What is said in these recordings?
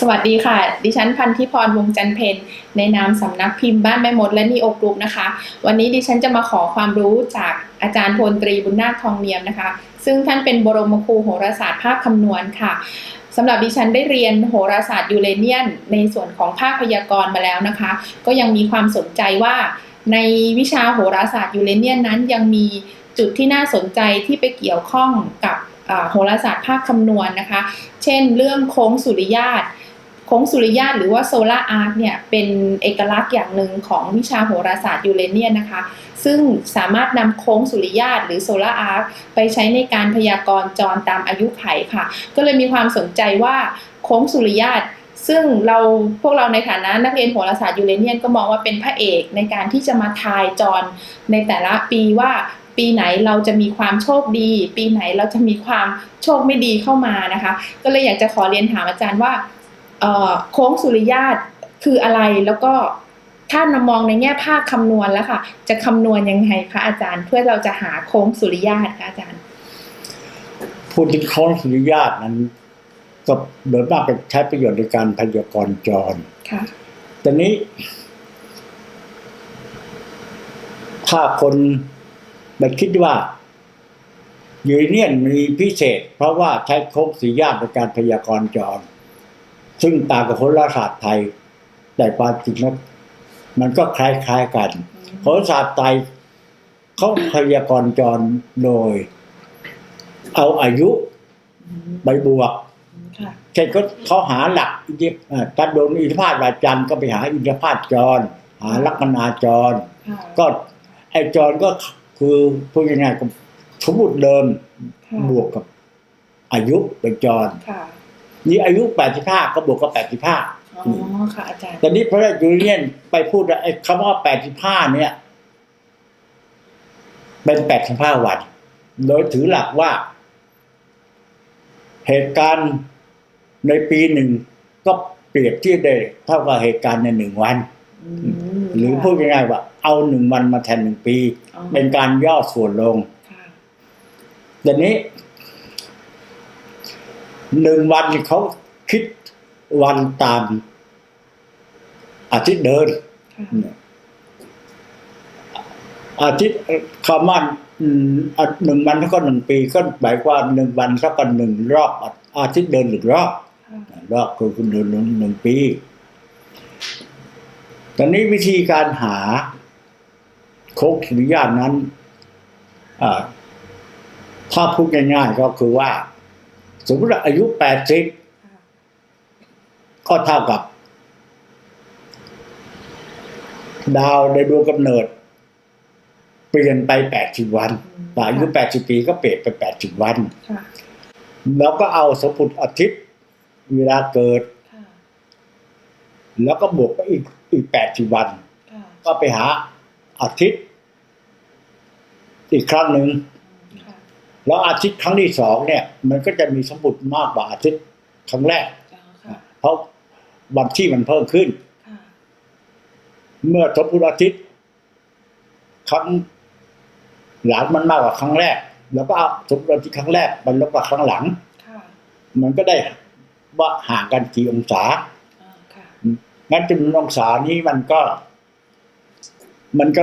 สวัสดีค่ะ ดิฉันพันธิพรวงจันเพนในนามสำนักพิมพ์บ้านแม่มดและนีโอกรุ๊ปนะคะ วันนี้ดิฉันจะมาขอความรู้จากอาจารย์พลตรีบุญนาคทองเนียมนะคะ ซึ่งท่านเป็นบรมครูโหราศาสตร์ภาคคำนวณค่ะสำหรับดิฉันได้เรียนโหราศาสตร์ยูเรเนียน ในส่วนของภาคพยากรณ์มาแล้วนะคะ ก็ยังมีความสนใจว่าในวิชาโหราศาสตร์ยูเรเนียนนั้นยังมีจุดที่น่าสนใจที่ไปเกี่ยวข้องกับโหราศาสตร์ภาคคำนวณนะคะ เช่น เรื่องโค้งสุริยาต โค้งสุริยาหรือว่าโซลาร์อาร์คเนี่ยเป็นเอกลักษณ์อย่างหนึ่งของวิชาโหราศาสตร์ยูเรเนียนนะคะ ซึ่งสามารถนำโค้งสุริยาหรือโซลาร์อาร์คไปใช้ในการพยากรณ์จรตามอายุไขค่ะ ก็เลยมีความสนใจว่าโค้งสุริยาซึ่งเราพวกเราในฐานะนักเรียนโหราศาสตร์ยูเรเนียนก็มองว่าเป็นพระเอกในการที่จะมาทายจรในแต่ละปีว่าปีไหนเราจะมีความโชคดี ปีไหนเราจะมีความโชคไม่ดีเข้ามานะคะ ก็เลยอยากจะขอเรียนถามอาจารย์ว่า โค้งสุริยาตคืออะไรแล้วก็ถ้านมองในแง่ภาคคำนวณแล้วค่ะ จะคำนวณยังไงคะอาจารย์ เพื่อเราจะหาโค้งสุริยาตคะอาจารย์ พูดถึงโค้งสุริยาตนั้นก็โดยมากเป็นใช้ประโยชน์ในการพยากรณ์จรค่ะแต่นี้ ถ้าคนไปคิดว่ายูเรเนียนมีพิเศษ เพราะว่าใช้โค้งสุริยาตในการพยากรณ์จร ซึ่งต่างกับโหราศาสตร์ไทย แต่ความจริงแล้วมันก็คล้ายๆกันโหราศาสตร์ไทยเขาพยากรณ์จรโดย เอาอายุไปบวกค่ะเช่นก็เขาหาหลักอิทธิเอ่อการโดนอิทธิพาตวาจันทร์ก็ไปหาอิทธิพาตจร หาลัคนาจรค่ะก็ไอจรก็คือพูดง่ายๆก็สมมติเดิมค่ะบวกกับอายุเป็นจรค่ะ นี่อายุแปดสิบห้าก็บวกกับแปดสิบห้าอ๋อค่ะอาจารย์แต่นี้พระราชยูเนียนไปพูดว่าไอ้คำว่าแปดสิบห้าเนี่ย เป็นแปดสิบห้าวัน โดยถือหลักว่า เหตุการณ์ในปีหนึ่งก็เปรียบเทียบได้เท่ากับเหตุการณ์ในหนึ่งวันอืมหรือค่ะพูดง่ายๆว่า เอาหนึ่งวันมาแทนหนึ่งปีอ๋อเป็นการย่อส่วนลงค่ะแต่นี้ หนึ่งวันเขาคิดวันตามอาทิตย์เดิน อาทิตย์คำว่าอืมอะหนึ่งวันกับหนึ่งปีก็หมายความหนึ่งวันเท่ากับหนึ่งรอบ อาทิตย์เดินหนึ่งรอบรอบคือคุณเดินหนึ่งปี ตอนนี้วิธีการหาโคกสุริยานั้นถ้าพูดง่ายๆก็คือว่า สมมติว่าอายุแปดสิบค่ะก็เท่ากับ ดาวในดวงกำเนิด เปลี่ยนไปแปดสิบวันอืมแต่อายุแปดสิบปีก็เปลี่ยนไปแปดสิบวันค่ะแล้วก็เอาสมมติอาทิตย์เวลาเกิดค่ะแล้วก็บวกไปอีกอีกแปดสิบวันค่ะก็ไปหาอาทิตย์ อีกครั้งหนึ่งอืมค่ะ แล้วอาทิตย์ครั้งที่สองเนี่ย มันก็จะมีสมมติมากกว่าอาทิตย์ครั้งแรกอ๋อค่ะเพราะวันที่มันเพิ่มขึ้นค่ะเมื่อสมมติอาทิตย์ครั้งหลังมันมากกว่าครั้งแรก แล้วก็เอาสมมติอาทิตย์ครั้งแรกมันลบกว่าครั้งหลังค่ะมันก็ได้ว่าห่างกันกี่องศาอ๋อค่ะงั้นจำนวนองศานี้มันก็ มันก็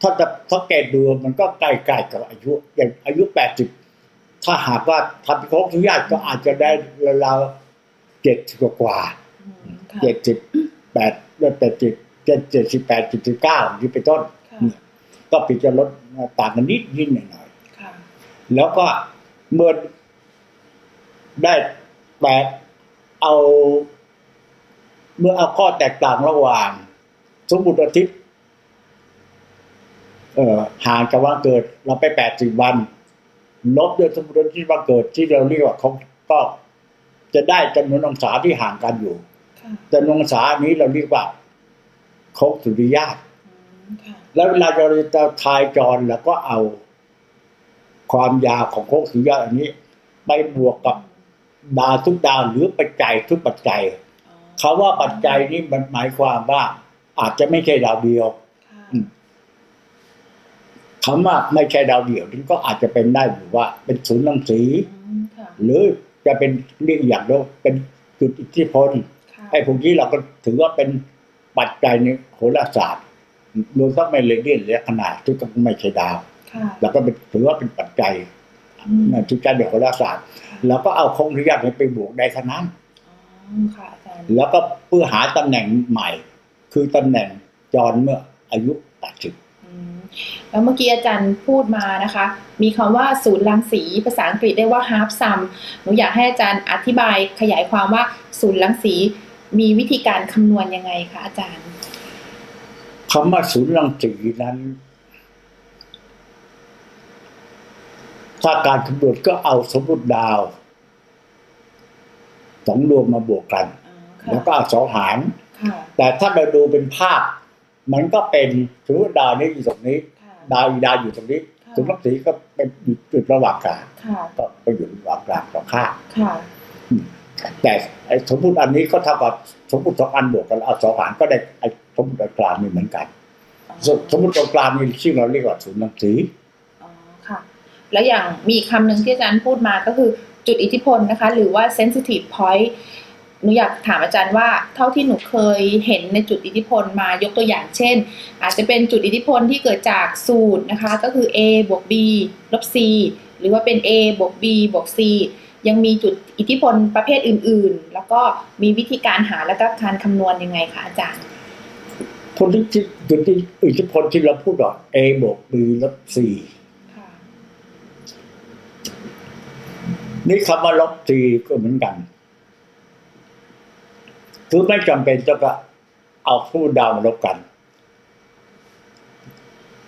ถ้าจะถ้าเกตดูมันก็ใกล้ๆกับอายุอย่างอายุแปดสิบถ้าหากว่าทำโค้งทุกญาติก็อาจจะได้ราวๆเจ็ดสิบกว่าอืมค่ะเจ็ดสิบแปดแปดสิบเจ็ดเจ็ดสิบแปดเจ็ดสิบเก้าที่เป็นต้นค่ะก็ปิดจะลดต่างกันนิดนิดหน่อยหน่อยค่ะๆแล้วก็เมื่อได้แปดเอา เมื่อเอาข้อแตกต่างระหว่าง สมมุติอาทิตย์ เอ่อห่างจากวันเกิดเราไปแปดสิบวัน ลบด้วยสมมติอาทิตย์วันเกิดที่เราเรียกว่าเขาก็จะได้จำนวนองศาที่ห่างกันอยู่ค่ะจำนวนองศานี้เราเรียกว่าโคกสุริยาตอืมค่ะแล้วเวลาเราจะทายจรแล้วก็เอา ความยาวของโคกสุริยาตอันนี้ ไปบวกกับดาวทุกดาวหรือปัจจัยทุกปัจจัยอ๋อเขาว่าปัจจัยนี้มันหมายความว่าอาจจะไม่ใช่ดาวเดียว ค่ะอืมคำว่าไม่ใช่ดาวเดียวนี่ก็อาจจะเป็นได้อยู่ว่า เป็นศูนย์รังสีอืมค่ะหรือจะเป็นเรียกอย่างเดียวเป็นจุดอิทธิพลไอ้พวกนี้เราก็ถือว่าเป็นปัจจัยในโหราศาสตร์รวมทั้งเมเลเดียนและขนาดที่ก็ไม่ใช่ดาวค่ะแล้วก็เป็นถือว่าเป็นปัจจัยอืมที่การเป็นโหราศาสตร์แล้วก็เอาคงที่ยากไปบวกได้เท่านั้นอ๋อค่ะอาจารย์แล้วก็เพื่อหาตำแหน่งใหม่ คือตำแหน่งจรเมื่ออายุ80อืม แล้วเมื่อกี้อาจารย์พูดมานะคะ มีคำว่าศูนย์รังสีภาษาอังกฤษเรียกว่า half sum หนูอยากให้อาจารย์อธิบายขยายความว่าศูนย์รังสีมีวิธีการคำนวณยังไงคะอาจารย์คำว่าศูนย์รังสีนั้น ถ้าการคำนวณก็เอาสมมติดาวสองดวงมาบวกกันอ๋อค่ะแล้วก็เอาสองหารค่ะแต่ถ้าเราดูเป็นภาพ มันก็เป็นสมมติดาวนี้อยู่ตรงนี้ค่ะดาวอีกดาวอยู่ตรงนี้ค่ะศูนย์รังสีก็เป็นอยู่จุดระหว่างกลางค่ะก็ไปอยู่ระหว่างกลางสองข้างค่ะแต่ไอ้สมมติอันนี้ก็เท่ากับสมมติสองอันบวกกันแล้วเอาสองหารก็ได้ไอ้สมมติตรงกลางนี่เหมือนกันสสมมติตรงกลางนี่ชื่อเราเรียกว่าศูนย์รังสีอ๋อค่ะ แล้วอย่างมีอีกคำหนึ่งที่อาจารย์พูดมาก็คือจุดอิทธิพลนะคะ หรือว่า sensitive point หนูอยากถามอาจารย์ว่าเท่าที่หนูเคยเห็นในจุดอิทธิพลมายกตัวอย่างเช่น อาจจะเป็นจุดอิทธิพลที่เกิดจากสูตรนะคะ ก็คือ a บวก b ลบ c หรือว่าเป็น a บวก b บวก c ยังมีจุดอิทธิพลประเภทอื่น ๆ แล้วก็มีวิธีการหาและก็การคำนวณยังไงคะอาจารย์คนที่ที่จุดที่อิทธิพลที่เราพูดว่า A บวก B ลบ C ค่ะนี่คำว่าลบ C ก็เหมือนกัน คือไม่จำเป็นจะก็เอาคู่ดาวมาลบกัน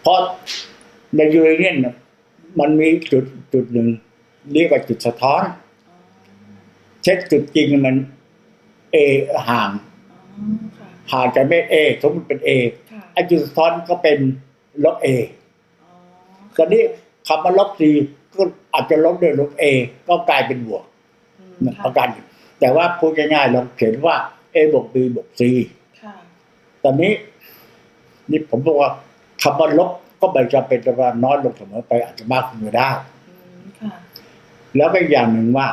เพราะในยูเรเนียนน่ะมันมีจุดจุดหนึ่งเรียกว่าจุดสะท้อน เช่นจุดจริงมัน A ห่างอ๋อค่ะห่างจากเมตร A สมมติเป็น A ค่ะไอ้จุดสะท้อนก็เป็นลบ A อ๋อตอนนี้คำว่าลบ C ก็อาจจะลบด้วยลบ A ก็กลายเป็นบวกอืมนะค่ะประกัน แต่ว่าพูดง่ายๆเราเขียนว่า A บวก B บวก C ค่ะตอนนี้นี่ผมบอกว่าคำว่าลบก็ไม่จำเป็นจะว่าน้อยลงเสมอไปอาจจะมากขึ้นก็ได้อืมค่ะแล้วก็อีกอย่างหนึ่งว่า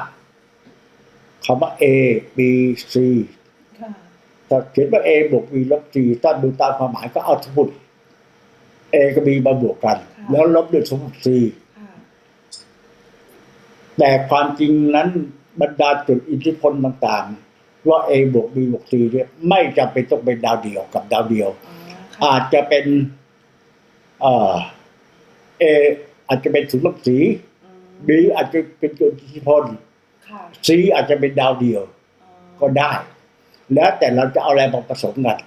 คำว่า A B C ค่ะถ้าเขียนว่า A บวก B ลบ C ถ้าดูตามความหมายก็เอาสมมติ A กับ B มาบวกกัน แล้วลบด้วยสมมติ C ค่ะแต่ความจริงนั้นบรรดาจุดอิทธิพลต่างๆ ว่า A บวก B บวก C เนี่ยไม่จำเป็นต้องเป็นดาวเดียวกับดาวเดียวอ๋อค่ะอาจจะเป็นเอ่อ A อาจจะเป็นศูนย์ลบสีอืม B อาจจะเป็นจุดอิทธิพลค่ะ C อาจจะเป็นดาวเดียวอ๋อก็ได้ แล้วแต่เราจะเอาอะไรมาผสมกัน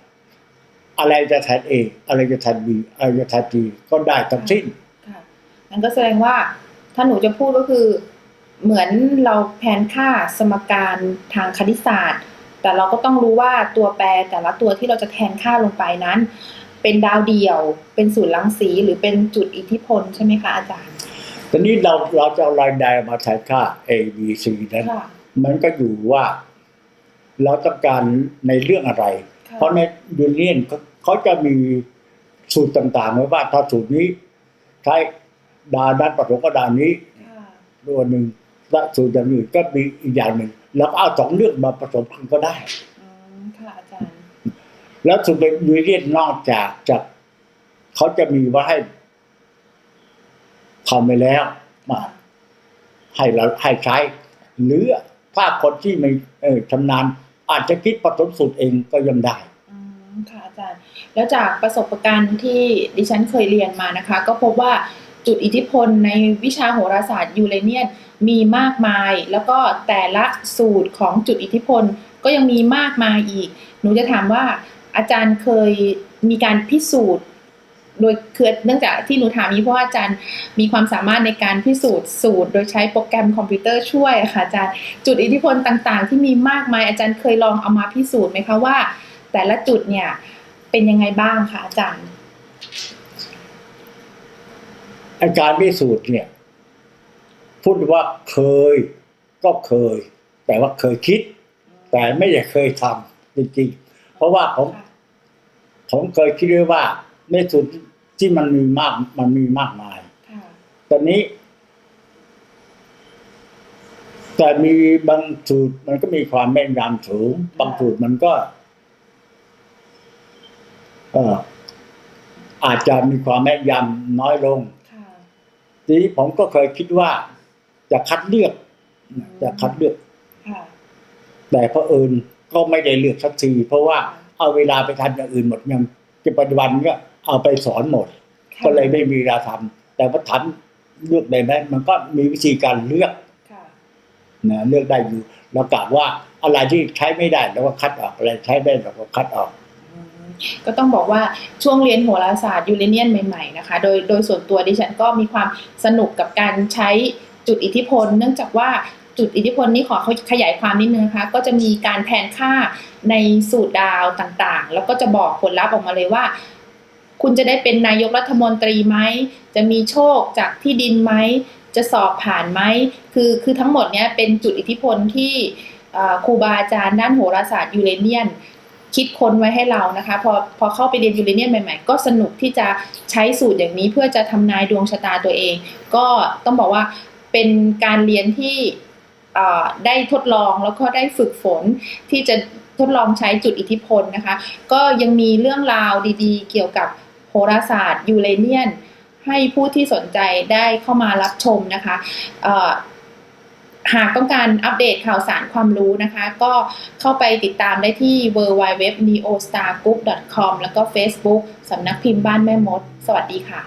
อะไรจะแทน A อะไรจะแทน B อะไรจะแทน G ก็ได้ทั้งสิ้นค่ะงั้นก็แสดงว่าถ้าหนูจะพูดก็คือ เหมือนเราแผนค่าสมการทางคณิตศาสตร์ แต่เราก็ต้องรู้ว่าตัวแปรแต่ละตัวที่เราจะแทนค่าลงไปนั้น เป็นดาวเดียว เป็นศูนย์รังสีหรือเป็นจุดอิทธิพลใช่ไหมคะอาจารย์ ตอนนี้เราเราจะเอารายใดมาแทนค่า A B C นั้นค่ะมันก็อยู่ว่าเราต้องการในเรื่องอะไรค่ะเพราะในยูเนียนเขาเขาจะมีสูตรต่างๆไว้ว่าถ้าสูตรนี้ใช้ดาวนั้นผสมกับดาวนี้ค่ะตัวหนึ่ง และสูตรอย่างอื่นก็มีอีกอย่างหนึ่งแล้วก็เอาสองเรื่องมาผสมกันก็ได้อืมค่ะอาจารย์ แล้วสูตรในยูเนียนนอกจากจากเขาจะมีไว่าให้ทำไปแล้วมาให้เราให้ใช้ หรือถ้าคนที่ไม่เออชำนาญอาจจะคิดผสมสูตรเองก็ยังได้อืมค่ะอาจารย์ แล้วจากประสบการณ์ที่ดิฉันเคยเรียนมานะคะ ก็พบว่า จุดอิทธิพลในวิชาโหราศาสตร์ยูเรเนียนมีมากมาย แล้วก็แต่ละสูตรของจุดอิทธิพลก็ยังมีมากมายอีก หนูจะถามว่าอาจารย์เคยมีการพิสูจน์ โดยคือเนื่องจากที่หนูถามนี้เพราะว่าอาจารย์มีความสามารถในการพิสูจน์สูตร โดยใช้โปรแกรมคอมพิวเตอร์ช่วยค่ะอาจารย์จุดอิทธิพลต่างๆ ที่มีมากมายอาจารย์เคยลองเอามาพิสูจน์ไหมคะว่า แต่ละจุดเนี่ยเป็นยังไงบ้างคะอาจารย์ อาการพิสูจน์เนี่ย พูดว่าเคยก็เคย แต่ว่าเคยคิด แต่ไม่ได้เคยทำจริงๆ เพราะว่าผมผมเคยคิดไว้ว่าในสูตรที่มันมีมากมันมีมากมายค่ะตอนนี้ แต่มีบางสูตรมันก็มีความแม่นยำสูง บางสูตรมันก็เอออาจจะมีความแม่นยำน้อยลงค่ะ ทีนี้ผมก็เคยคิดว่า จะคัดเลือก จะคัดเลือกค่ะแต่เพอเอิญก็ไม่ได้เลือกสักทีเพราะว่าเอาเวลาไปทำอย่างอื่นหมดยังปัจจุบันก็เอาไปสอนหมดค่ะก็เลยไม่มีเวลาทำแต่ว่าทำเลือกได้ไหมมันก็มีวิธีการเลือกค่ะนะเลือกได้อยู่เรากะว่าอะไรที่ใช้ไม่ได้เราก็คัดออกอะไรใช้ได้เราก็คัดออกอืม ก็ต้องบอกว่าช่วงเรียนโหราศาสตร์ยูเรเนียนใหม่ๆนะคะ โดยโดยส่วนตัวดิฉันก็มีความสนุกกับการใช้จุดอิทธิพล เนื่องจากว่าจุดอิทธิพลนี้ขอเขาขยายความนิดนึงนะคะก็จะมีการแทนค่าในสูตรดาวต่างๆ แล้วก็จะบอกผลลัพธ์ออกมาเลยว่า คุณจะได้เป็นนายกรัฐมนตรีไหมจะมีโชคจากที่ดินไหมจะสอบผ่านไหมคือคือทั้งหมดเนี้ยเป็นจุดอิทธิพลที่ครูบาอาจารย์ด้านโหราศาสตร์ยูเรเนียน คิดค้นไว้ให้เรานะคะ พอพอเข้าไปเรียนยูเรเนียนใหม่ ๆ ก็สนุกที่จะใช้สูตรอย่างนี้เพื่อจะทำนายดวงชะตาตัวเอง ก็ต้องบอกว่าเป็นการเรียนที่ได้ทดลองแล้วก็ได้ฝึกฝนที่จะทดลองใช้จุดอิทธิพลนะคะ ก็ยังมีเรื่องราวดีๆ เกี่ยวกับโหราศาสตร์ยูเรเนียนให้ผู้ที่สนใจได้เข้ามารับชมนะคะ หากต้องการอัปเดตข่าวสารความรู้นะคะ ก็เข้าไปติดตามได้ที่ www.neostargroup.com แล้วก็ Facebook สำนักพิมพ์บ้านแม่มด สวัสดีค่ะ